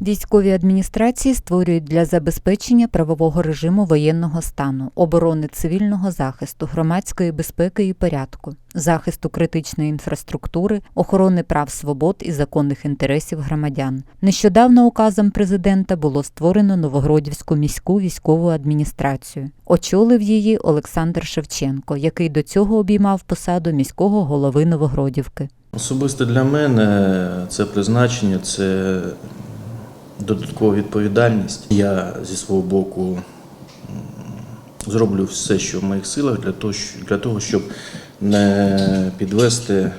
Військові адміністрації створюють для забезпечення правового режиму воєнного стану, оборони цивільного захисту, громадської безпеки і порядку, захисту критичної інфраструктури, охорони прав свобод і законних інтересів громадян. Нещодавно указом президента було створено Новогродівську міську військову адміністрацію. Очолив її Олександр Шевченко, який до цього обіймав посаду міського голови Новогродівки. Особисто для мене це призначення, це додаткова відповідальність. Я зі свого боку зроблю все, що в моїх силах для того, для того щоб не підвести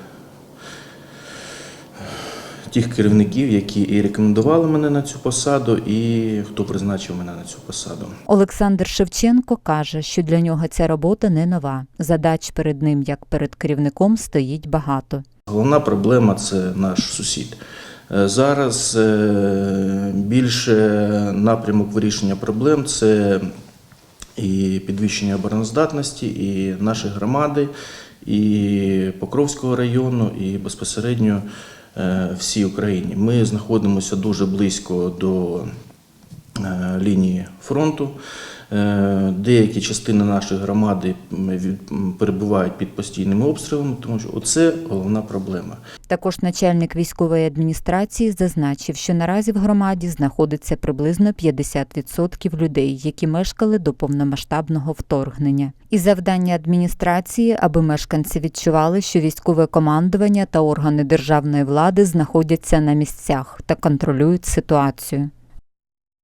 тих керівників, які і рекомендували мене на цю посаду, і хто призначив мене на цю посаду. Олександр Шевченко каже, що для нього ця робота не нова. Задач перед ним, як перед керівником, стоїть багато. Головна проблема це наш сусід. Е, Зараз е, більше напрямок вирішення проблем це і підвищення обороноздатності, і нашої громади, і Покровського району, і безпосередньо е, всій Україні. Ми знаходимося дуже близько до лінії фронту. Е, Деякі частини нашої громади перебувають під постійними обстрілами, тому що оце головна проблема. Також начальник військової адміністрації зазначив, що наразі в громаді знаходиться приблизно 50% людей, які мешкали до повномасштабного вторгнення. І завдання адміністрації, аби мешканці відчували, що військове командування та органи державної влади знаходяться на місцях та контролюють ситуацію.